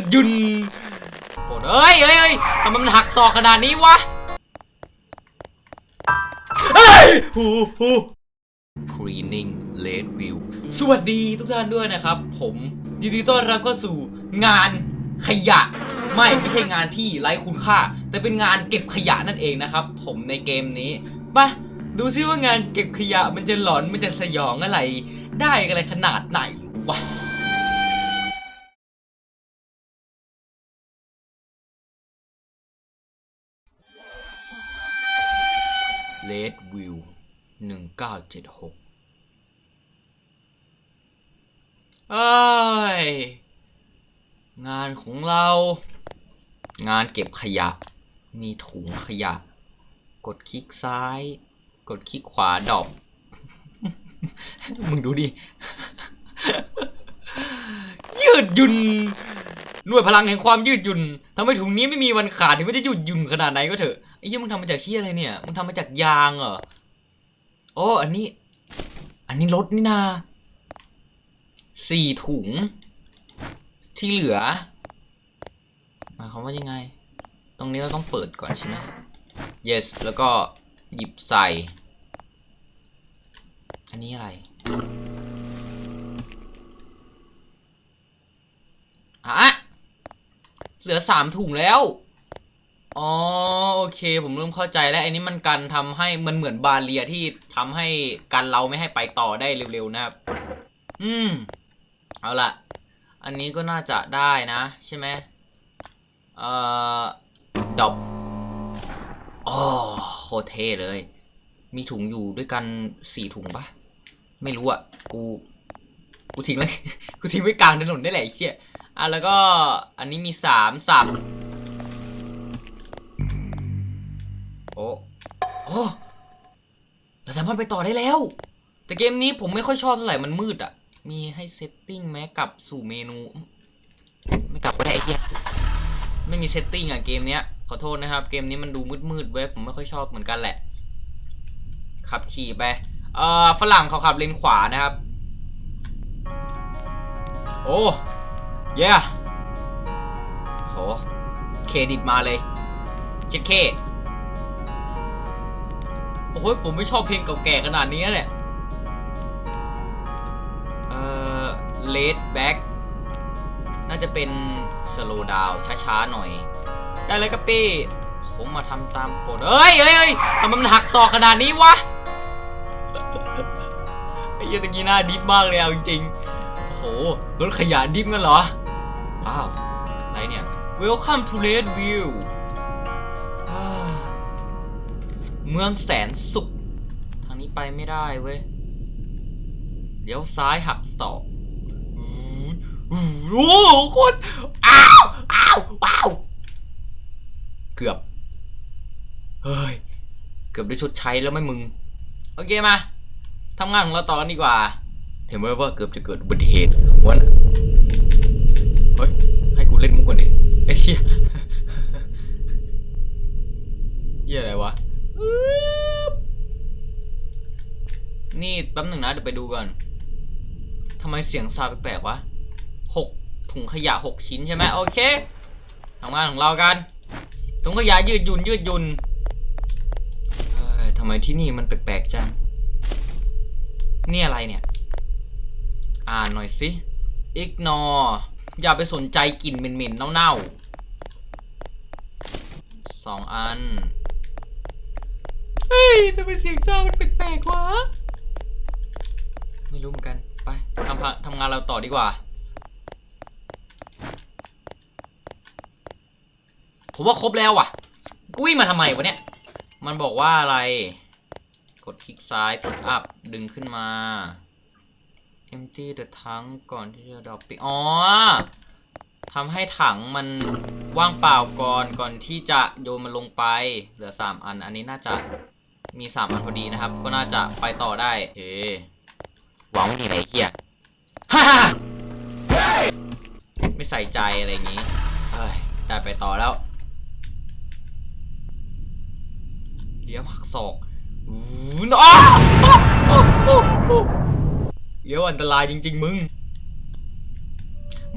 ดยุนโกรธเอ้ยเอ้ยเอ้ยทำไมมันหักศอกขนาดนี้วะเฮ้ยหูหู Cleaning Red View สวัสดีทุกท่านด้วยนะครับ ผมยินดีต้อนรับเข้าสู่งานขยะ ไม่ไม่ใช่งานที่ไร้คุณค่า แต่เป็นงานเก็บขยะนั่นเองนะครับ ผมในเกมนี้ไปดูซิว่างานเก็บขยะมันจะหลอนมันจะสยองอะไร ได้อะไรขนาดไหนวะ เลดวิวหนึ่งเก้าเจ็ดหกเอ้ย งานของเรา งานเก็บขยะ มีถุงขยะ กดคลิกซ้าย กดคลิกขวาดอปมึงดูดิ ยืดยุ่น หน่วยพลังแห่งความยืดหยุ่นทำให้ถุงนี้ไม่มีวันขาดถึงมันจะยืดหยุ่นขนาดไหนก็เถอะไอ้เหี้ยมึงทำมาจากขี้อะไรเนี่ยมึงทำมาจากยางเหรอโอ้อันนี้ อันนี้รถนี่นาสี่ถุง ที่เหลือหมายความว่ายังไง ตรงนี้เราต้องเปิดก่อนใช่ไหม yes แล้วก็หยิบใส่ อันนี้อะไร อะ เหลือสามถุงแล้ว อ๋อโอเค ผมเริ่มเข้าใจแล้วไอ้นี้มันกันทำให้มันเหมือนบาเรียที่ทำให้กันเราไม่ให้ไปต่อได้เร็วๆนะครับ อืม เอาละอันนี้ก็น่าจะได้นะ ใช่ไหมเอ่อดอบอ๋อโคตรเท่เลย มีถุงอยู่ด้วยกันสี่ถุงปะไม่รู้อะกู กูทิ้งเลย กูทิ้งไว้กลางถนนได้แหละไอ้เชี่ย อะแล้วก็อันนี้มีสามสับโอ้โอ้เราสามารถไปต่อได้แล้ว แต่เกมนี้ผมไม่ค่อยชอบเท่าไหร่มันมืดอะ มีให้เซตติ้งแม้กลับสู่เมนู ไม่กลับก็ได้ไอ้เหี้ยไม่มีเซตติ้งอะเกมเนี้ยขอโทษนะครับ เกมนี้มันดูมืดๆเว้ยผมไม่ค่อยชอบเหมือนกันแหละ ขับขี่ไป เอ่อฝรั่งเขาขับเลนขวานะครับ โอ้ เย้โห เครดิตมาเลยเจ็ดเคโอ้โหผมไม่ชอบเพลงเก่าแก่ขนาดนี้เนี่ยเอ่อ laid back น่าจะเป็น slow down ช้าๆ หน่อย ได้เลยกับปี้ผมมาทำตามกฎเอ้ยเอ้ยเอ้ยทำไมมันหักศอกขนาดนี้วะไอ้เหี้ยตะกี้หน้าดิฟมากเลยเอาจริงๆโอ้โหรถขยะดิฟกันเหรอ ว้าวอะไรเนี่ย Welcome to Red View เมืองแสนสุข ทางนี้ไปไม่ได้เว้ยเดี๋ยวซ้ายหักศอกโอ้โหคตรอ้าวอ้าวว้าวเกือบ เฮ้ย เกือบได้ชดใช้แล้วไหมมึง โอเคมาทำงานของเราต่อกันดีกว่าถึงแม้ว่าเกือบจะเกิดอุบัติเหตุวัน เล่นมุกก่อนดิไอ้เหี้ยเหี้ยอะไรวะนี่แป๊บหนึ่งนะเดี๋ยวไปดูก่อนทำไมเสียงซาแปลกๆวะหกถุงขยะหกชิ้นใช่ไหมโอเคทำงานของเรากันถุงขยะยืดหยุ่นยืดหยุ่นเอ้ยทำไมที่นี่มันแปลกๆจังนี่อะไรเนี่ย อ่านหน่อยสิ ignore อย่าไปสนใจกลิ่นเหม็นๆเน่าๆสองอัน เฮ้ยทำไมเสียงเจ้ามันแปลกๆวะ ไม่รู้เหมือนกัน ไปทำทำงานเราต่อดีกว่า ผมว่าครบแล้วว่ะ กูวิ่งมาทำไมวะเนี่ย มันบอกว่าอะไร กดคลิกซ้าย pick up ดึงขึ้นมา empty the tank ก่อนที่จะดรอปไปอ๋อทำให้ถังมันว่างเปล่าก่อนก่อนที่จะโยนมันลงไป เหลือ 3 อัน อันนี้น่าจะมี 3 อันพอดีนะครับ ก็น่าจะไปต่อได้เฮ้หวังว่านี่อะไรเฮียฮ่าฮ่าไม่ใส่ใจอะไรอย่างงี้เฮ้ยได้ไปต่อแล้วเดี๋ยวหักศอกวูนอ้าโอ้โอ้โอ้ เดี๋ยวอันตรายจริง ๆ มึง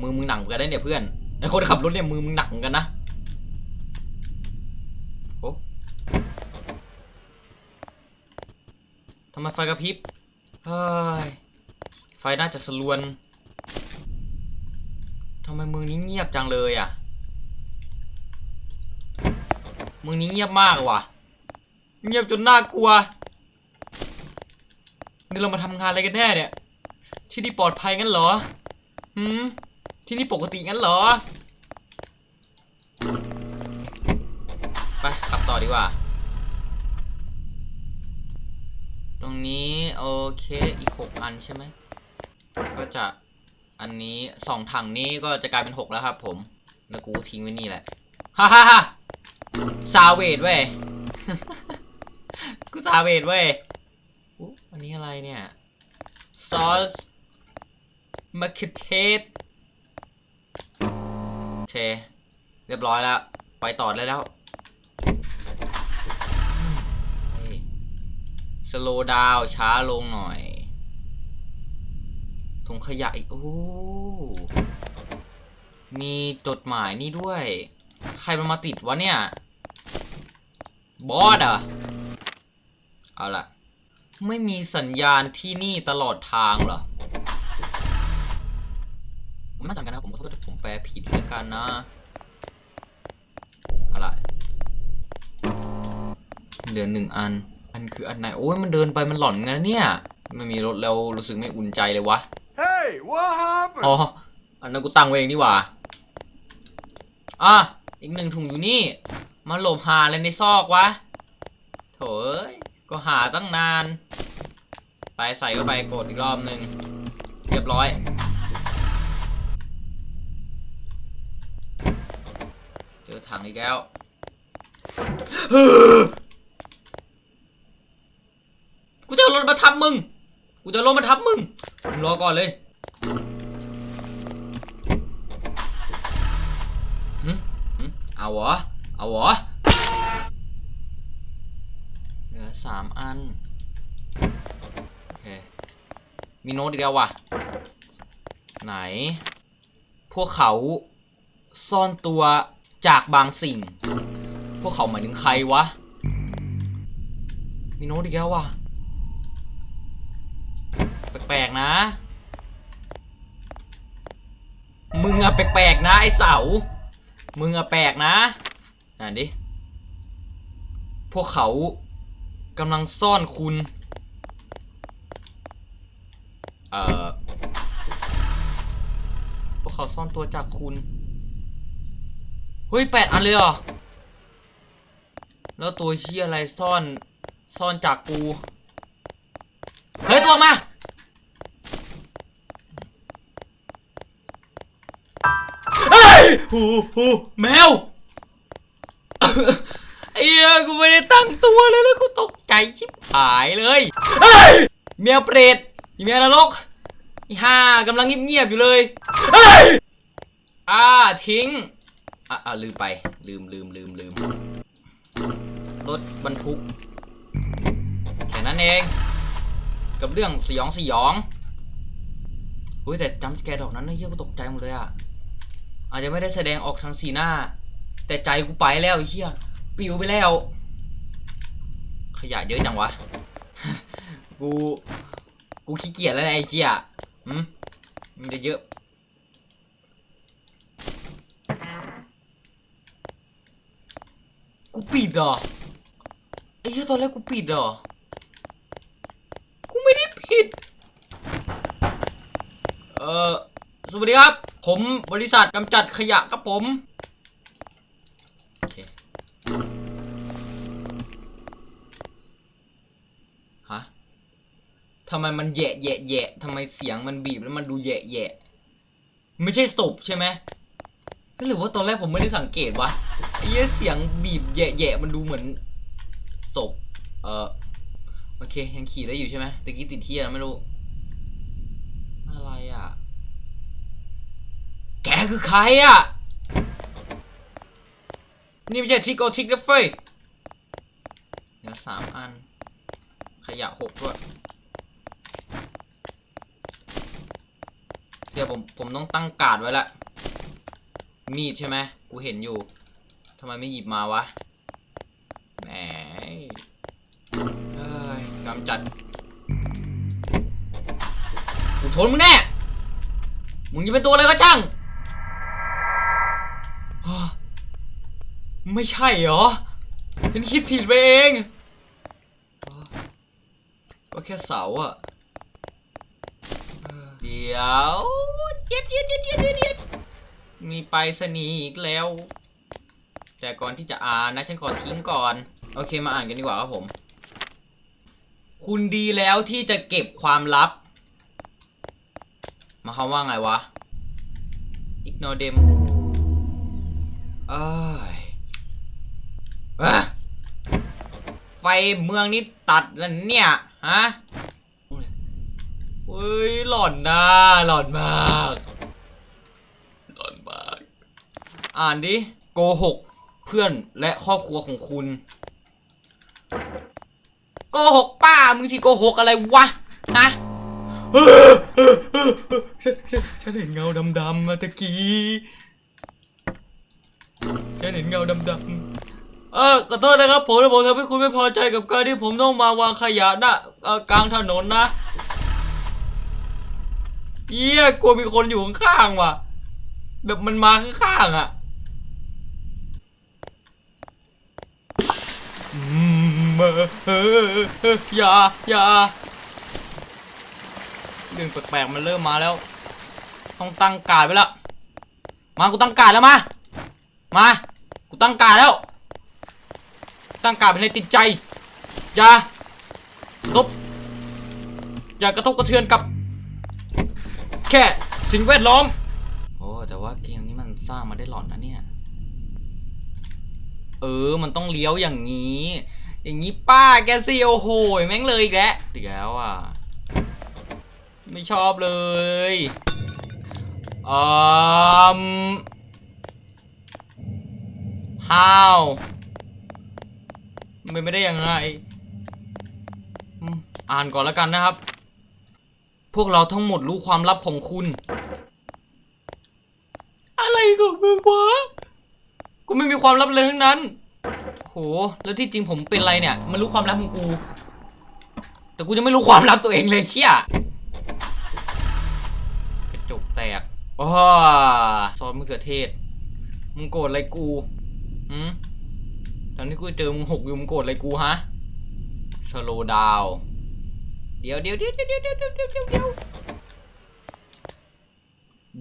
มือมึงหนังเหมือนกันได้เนี่ยเพื่อนไอคนขับรถเนี่ยมือมึงหนักกันนะโอ้ทำไมไฟกระพริบเฮ้ยไฟน่าจะสลวนทำไมเมืองนี้เงียบจังเลยอะเมืองนี้เงียบมากว่ะ เงียบจนน่ากลัวนี่เรามาทำงานอะไรกันแน่เนี่ย ที่นี่ปลอดภัยงั้นเหรอหืมที่นี่ปกติงั้นเหรอ ไปขับต่อดีกว่า ตรงนี้โอเคอีกหกอันใช่ไหม ก็จะอันนี้สองถังนี้ก็จะกลายเป็นหกแล้วครับผม แล้วกูทิ้งไว้นี่แหละ ฮ่าฮ่าฮ่าซาเวดเว้ย กูซาเวดเว้ยอุ๊ยอันนี้อะไรเนี่ย ซอส มะเขือเทศโอเค เรียบร้อยแล้ว ไปต่อได้แล้วสโลดาวช้าลงหน่อยถุงขยะอีก โอ้ มีจดหมายนี่ด้วย ใครมันมาติดวะเนี่ย บอสอะ เอาล่ะ ไม่มีสัญญาณที่นี่ตลอดทางเหรอ ผมไม่จำกันนะ ผมขอโท ษถ้าผมแปลผิดแล้วกันนะเอาล่ะเหลือหนึ่งอัน อันคืออันไหน โอ้ยมันเดินไปมันหลอนกันนะเนี่ย ไม่มีรถแล้วรู้สึกไม่อุ่นใจเลยวะ Hey, what happened? อ๋อ อันนั้นกูตั้งไว้เองนี่หว่า อะ อีกหนึ่งถุงอยู่นี่ มาหลบหาอะไรในซอกวะ โถเอ้ยก็หาตั้งนาน ไปใส่เข้าไปกดอีกรอบหนึ่งเรียบร้อย เจ อถังอีกแล้วกูจะรถมาทับมึง กูจะรถมาทับมึง รอก่อนเลยเอาเหรอ เอาเหรอ เหลือสามอัน โอเค มีโน้ตอีกแล้วว่ะ ไหน พวกเขาซ่อนตัว จากบางสิ่ง พวกเขาหมายถึงใครวะ มีโน้ตอีกแล้วว่ะ แปลกๆนะ มึงอะแปลกๆนะไอเสา มึงอะแปลกนะอ่านดิ พวกเขากำลังซ่อนคุณ เอ่อ พวกเขาซ่อนตัวจากคุณ เฮ้ยแปดอันเลยเหรอ แล้วตัวเชี่ยอะไรซ่อนซ่อนจากกู เฮ้ยตัวมาเฮ้ยหูหูแมวไอ้เหี้ยกูไม่ได้ตั้งตัวเลยแล้วกูตกใจชิบหายเลยเฮ้ยแมวเปรตอีแมวนรกอีห่ากำลังเงียบๆอยู่เลยเฮ้ยอ่าทิ้ง อะอะลืมไป ลืมลืมลืมลืมรถบรรทุกแค่นั้นเอง กับเรื่องสยองสยองเฮ้ยแต่จำแกดอกนั้นเฮียกูตกใจหมดเลยอะอาจจะไม่ได้แสดงออกทางสีหน้า แต่ใจกูไปแล้วเหี้ยปิวไปแล้ว ขยะเยอะจังวะ กู กูขี้เกียจแล้วไอ้เหี้ยหืมมันจะเยอะ กูปิดเหรอไอ้เหี้ยตอนแรกกูปิดเหรอกูไม่ได้ปิด เออสวัสดีครับ ผมบริษัทกำจัดขยะครับผม โอเค ฮะทำไมมันแยะแยะแยะทำไมเสียงมันบีบแล้วมันดูแยะแยะไม่ใช่ศพใช่ไหมหรือว่าตอนแรกผมไม่ได้สังเกตวะ ไอ้เหี้ยเสียงบีบแยะแยะมันดูเหมือนศพเออโอเค ยังขี่ได้อยู่ใช่ไหมตะกี้ติดเทียนะไม่รู้ อะไรอะ แกคือใครอะ นี่ไม่ใช่ทิกโอทิกนะเฟ้ยเดี๋ยวสามอัน ขยะหกด้วยเดี๋ยวผมผมต้องตั้งการ์ดไว้ละ มีดใช่ไหมกูเห็นอยู่ ทำไมไม่หยิบมาวะ แหมเอ้กำจัด กูชนมึงแน่ มึงจะเป็นตัวอะไรก็ช่าง ไม่ใช่เหรอฉันคิดผิดไปเองก็แค่เสาอะเดี๋ยวเย็ดเย็ดเย็ดเย็ดเย็ดมีไปรษณีอีกแล้ว แต่ก่อนที่จะอ่านนะฉันขอทิ้งก่อน โอเคมาอ่านกันดีกว่าครับผม คุณดีแล้วที่จะเก็บความลับ มาคำว่าไงวะ ignore them เอ้ยอะไฟเมืองนี้ตัดแล้วเนี่ย ฮะเฮ้ยหลอนนะหลอนมาก หลอนมาก อ่านดิ โกหก เพื่อนและครอบครัวของคุณโกหกป้ามึงที่โกหกอะไรวะฮะฉันฉันฉันเห็นเงาดำๆมาตะกี้ฉันเห็นเงาดำๆเออขอโทษนะครับผมแล้วผมทำให้คุณไม่พอใจกับการที่ผมต้องมาวางขยะนะเอ่อกลางถนนนะเยี่ยกลัวมีคนอยู่ข้างๆว่ะ แบบมันมาข้างๆอะอื มเออเออย่าอย่าเรื่องแปลกๆมันเริ่มมาแล้ว ต้องตั้งการดไว้แล้วมากูตั้งการดแล้วมา มา กูตั้งการดแล้ว ตั้งการดเป็นในติดใจ อย่ากระทบอย่ากระทบกระเทือนกับ แค่สิ่งแวดล้อม โอ้แต่ว่าเกมนี้มันสร้างมาได้หลอนนะเนี่ย เออ มันต้องเลี้ยวอย่างนี้ อย่างนี้ป้าแกสิโอ้โหแม่งเลยอีกแล้วอีกแล้วอะ ไม่ชอบเลยอืม how มันไม่ได้ยังไง อ่านก่อนแล้วกันนะครับ พวกเราทั้งหมดรู้ความลับของคุณ อะไรของมึงวะ กูไม่มีความลับเลยทั้งนั้น โห แล้วที่จริงผมเป็นไรเนี่ย มันรู้ความลับของกู แต่กูจะไม่รู้ความลับตัวเองเลยเชี่ยกระจกแตกอ้อซอสมะเขือเทศ มึงโกรธอะไรกูหืมตอนที่กูเจอมึงหกอยู่มึงโกรธอะไรกูฮะสโลดาวเดี๋ยวเดี๋ยวเดี๋ยวเดี๋ยวเดี๋ยวเดี๋ยวเดี๋ยวเดี๋ยวเดี๋ยว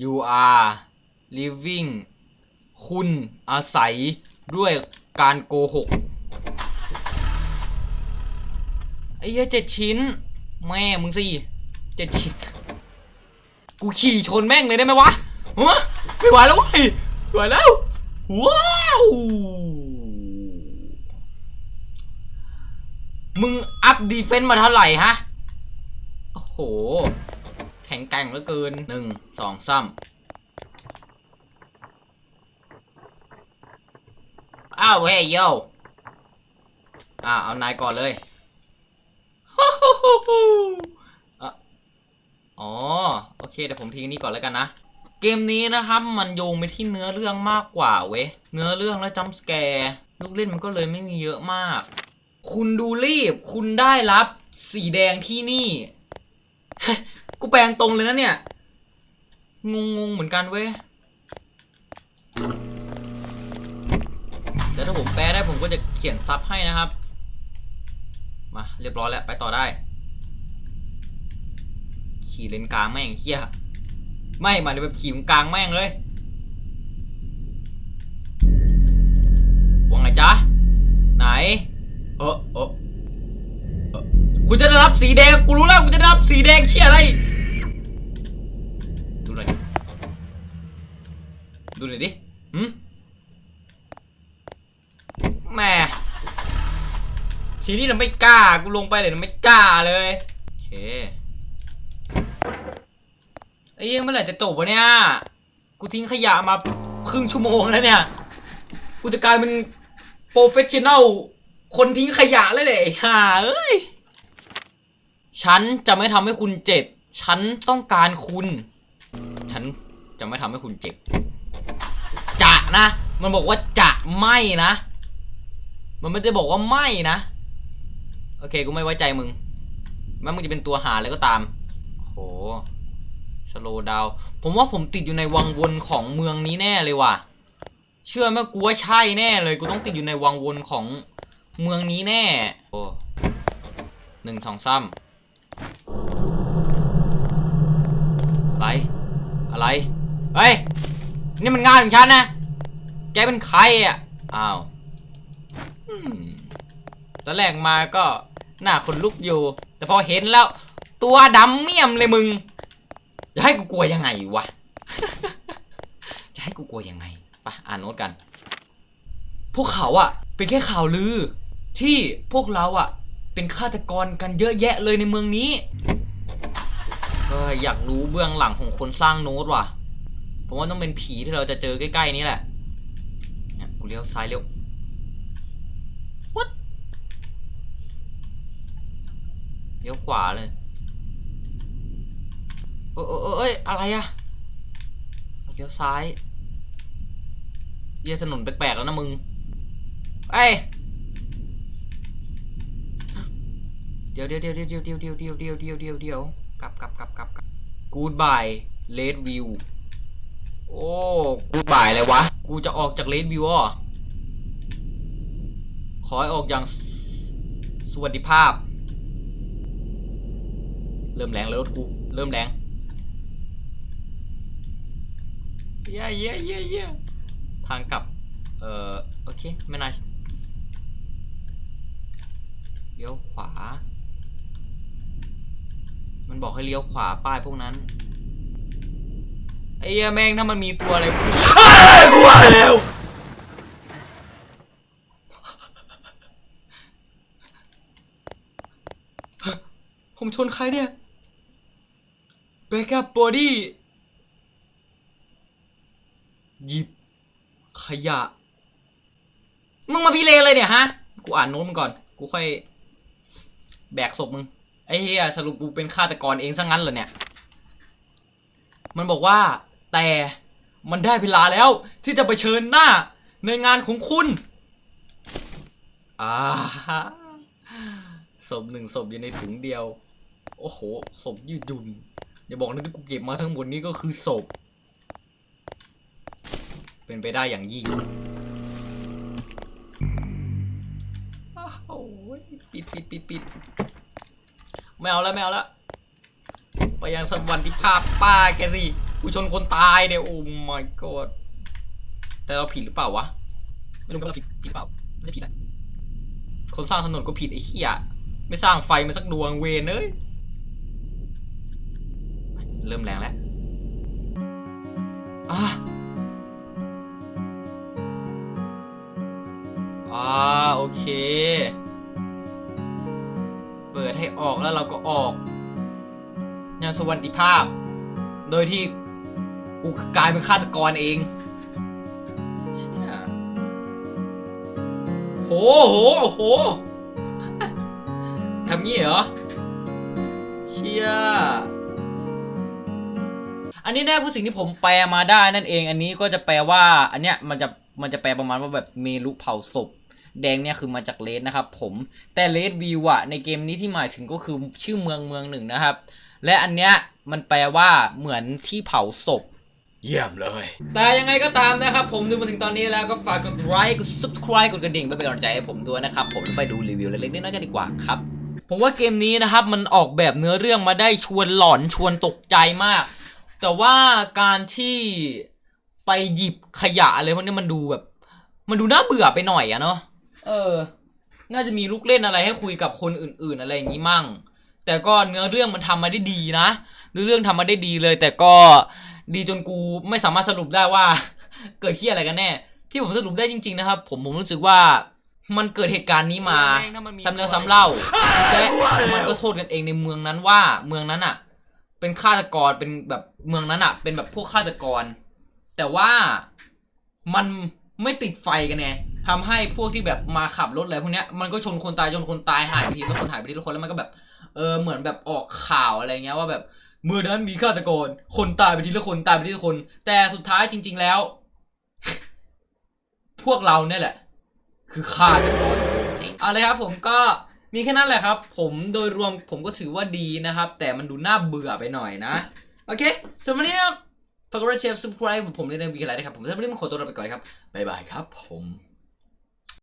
you are living คุณอาศัยด้วย การโกหกไอ้เหี้ยเจ็ดชิ้น แม่มึงสิเจ็ดชิ้น กูขี่ชนแม่งเลยได้ไหมวะฮะไม่ไหวแล้วเว้ยไม่ไหวแล้ว ว้าว มึงอัพดีเฟนต์มาเท่าไหร่ฮะ โอ้โห แข็งแกร่งเหลือเกินหนึ่งสองซ้ำาวเฮ้ยโยอ่าเอานายก่อนเลยอะอ๋อโอเคเดี๋ยวผมทิ้งนี้ก่อนแล้วกันนะเกมนี้นะครับมันโยงไปที่เนื้อเรื่องมากกว่าเว้ยเนื้อเรื่องและจัมป์สแกร์ลูกเล่นมันก็เลยไม่มีเยอะมาก คุณดูรีบ คุณได้รับ สีแดงที่นี่ กูแปลงตรงเลยนะเนี่ย งงงๆเหมือนกันเว้ย ลได้ผมก็จะเขียนซับให้นะครับ มาเรียบร้อยแล้วไปต่อได้ ขี่เลนกลางแม่งเฮียไม่มาเลยแบบขี่กลางแม่งเลยว่าไงจ๊ะไหนเออเออเออคุณจะได้รับสีแดงกูรู้แล้วกูจะได้รับสีแดงเชี่ยอะไรดูหน่อยดิดูหน่อยดิหืมแหม่ ทีนี้เราไม่กล้า กูลงไปเลยเราไม่กล้าเลยโอเคไอ้ยังเมื่อไหร่จะจบวะเนี่ย กูทิ้งขยะมาครึ่งชั่วโมงแล้วเนี่ย กูจะกลายเป็นโปรเฟชชั่นแนลคนทิ้งขยะเลยเด็กห่าเอ้ย ฉันจะไม่ทำให้คุณเจ็บ ฉันต้องการคุณ ฉันจะไม่ทำให้คุณเจ็บใจนะ มันบอกว่าจะไม่นะ มันไม่ได้บอกว่าไม่นะ โอเคกูไม่ไว้ใจมึงแม้มึงจะเป็นตัวหาอะไรก็ตาม โหสโลดาวผมว่าผมติดอยู่ในวังวนของเมืองนี้แน่เลยว่ะ เชื่อไหมกูว่าใช่แน่เลย กูต้องติดอยู่ในวังวนของเมืองนี้แน่ โอ้หนึ่งสองซ้ำอะไร อะไร เฮ้ย นี่มันงานของฉันนะ แกเป็นใครอะ อ้าวตอนแรกมาก็ หน้าคนลุกอยู่ แต่พอเห็นแล้ว ตัวดำเมี่ยมเลยมึง จะให้กูกลัวยังไงวะ จะให้กูกลัวยังไงไปะอ่านโน้ตกัน พวกเขาอะเป็นแค่ข่าวลือ ที่พวกเราอะเป็นฆาตกรกันเยอะแยะเลยในเมืองนี้เอออยากรู้เบื้องหลังของคนสร้างโน้ตว่ะผมว่าต้องเป็นผีที่เราจะเจอใกล้ๆนี้แหละเนี่ยกูเลี้ยวซ้ายเลี้ยว What เลี้ยวขวาเลยเออเออเอ้ยอะไรอะเลี้ยวซ้ายเยี่ยถนนแปลกๆแล้วนะมึงเอ้ยเดี๋ยวเดี๋ยวเดี๋ยวเดี๋ยวเดี๋ยวเดี๋ยวเดี๋ยวเดี๋ยวเดี๋ยวเดี๋ยวเดี๋ยวกลับกลับกลับกลับกลับ Goodbye Red View โอ้ Goodbye อะไรวะ กูจะออกจาก Red View อะขอให้ออกอย่างสสวัสดิภาพ เริ่มแรงแล้วรถกูเริ่มแรงเย้เย้เย้เย้ทางกลับ เอ่อ โอเค ไม่น่าเลี้ยวขวา มันบอกให้เลี้ยวขวาป้ายพวกนั้น ไอ้เหี้ยแม่งถ้ามันมีตัวอะไรอ้าวกลัวแล้วผมชนใครเนี่ย Backup Body หยิบ ขยะ มึงมาพิเรนเลยเนี่ยฮะ กูอ่านโน้ตมึงก่อน กูค่อย แบกศพมึง ไอ้เฮียสรุปกูเป็นฆาตกรเองซะงั้นเหรอเนี่ย มันบอกว่า แต่มันได้เวลาแล้วที่จะไปเชิญหน้าในงานของคุณ อ่าศพหนึ่งศพอยู่ในถุงเดียว โอ้โหศพยืดหยุ่น อย่าบอกนะที่กูเก็บมาทั้งหมดนี้ก็คือศพ เป็นไปได้อย่างยิ่งอ้โอ้ยปิดปิดปิดปิดไม่เอาแล้วไม่เอาแล้วไปยังสวรรค์ที่ภาพป้าแกสิกูชนคนตายเนี่ยโอ้ my god แต่เราผิดหรือเปล่าวะ ไม่รู้ว่าเราผิดผิดเปล่า ไม่ผิดอะคนสร้างถนนก็ผิดไอ้เหี้ยไม่สร้างไฟมาสักดวงเวนเอ้ย เริ่มแรงแล้วอะอ่าโอเค เปิดให้ออกแล้วเราก็ออกงานสวัสดิภาพ โดยที่กูกลายเป็นฆาตกรเองเชี่ยโหโหโหทำงี้เหรอ เชี่ย อันนี้แน่ผู้สิ่งที่ผมแปลมาได้นั่นเอง อันนี้ก็จะแปลว่า อันเนี้ยมันจะมันจะแปลประมาณว่าแบบเมลุเผาศพ แดงเนี่ยคือมาจากเลสนะครับผมแต่เลสวิวอะในเกมนี้ที่หมายถึงก็คือชื่อเมืองเมืองหนึ่งนะครับ และอันเนี้ยมันแปลว่าเหมือนที่เผาศพเยี่ยมเลย แต่ยังไงก็ตามนะครับ ผมดูมาถึงตอนนี้แล้วก็ฝากกดไลค์กด subscribe กดกระดิ่งเพื่อเป็นกำลังใจให้ผมด้วยนะครับ ผมแล้วไปดูรีวิวเล็กๆน้อยๆกันดีกว่าครับ ผมว่าเกมนี้นะครับมันออกแบบเนื้อเรื่องมาได้ชวนหลอนชวนตกใจมาก แต่ว่าการที่ไปหยิบขยะอะไรพวกนี้มันดูแบบ มันดูน่าเบื่อไปหน่อยอะเนาะเออ น่าจะมีลูกเล่นอะไรให้คุยกับคนอื่น ๆ อะไรอย่างนี้มั่ง แต่ก็เนื้อเรื่องมันทำมาได้ดีนะเนื้อเรื่องทำมาได้ดีเลย แต่ก็ดีจนกูไม่สามารถสรุปได้ว่า เกิดที่อะไรกันแน่ ที่ผมสรุปได้จริง ๆ นะครับ ผมผมรู้สึกว่ามันเกิดเหตุการณ์นี้มาซ้ำแล้วซ้ำเล่าและมันก็โทษกันเองในเมืองนั้นว่าเมืองนั้นอะ เป็นฆาตกรเป็นแบบเมืองนั้นอะเป็นแบบพวกฆาตกร แต่ว่ามันไม่ติดไฟกันไงทำให้พวกที่แบบมาขับรถอะไรพวกเนี้ยมันก็ชนคนตายจนคนตายหายไปทีละคนหายไปทีละคนแล้วมันก็แบบ เออเหมือนแบบออกข่าวอะไรเงี้ยว่าแบบเมื่อนั้นมีฆาตกรคนตายไปทีละคนตายไปทีละคน แต่สุดท้ายจริง ๆแล้ว พวกเราเนี่ยแหละ คือฆาตกรจริงเอาเลยครับผมก็ มีแค่นั้นแหละครับ ผมโดยรวมผมก็ถือว่าดีนะครับ แต่มันดูน่าเบื่อไปหน่อยนะ โอเคสำหรับวันนี้ครับฝากกดไลค์แชร์ subscribe ผมในในวีอไลนะครับ ผมจะไม่ได้มขอตัวลาไปก่อนนะครับ บ๊ายบายครับผม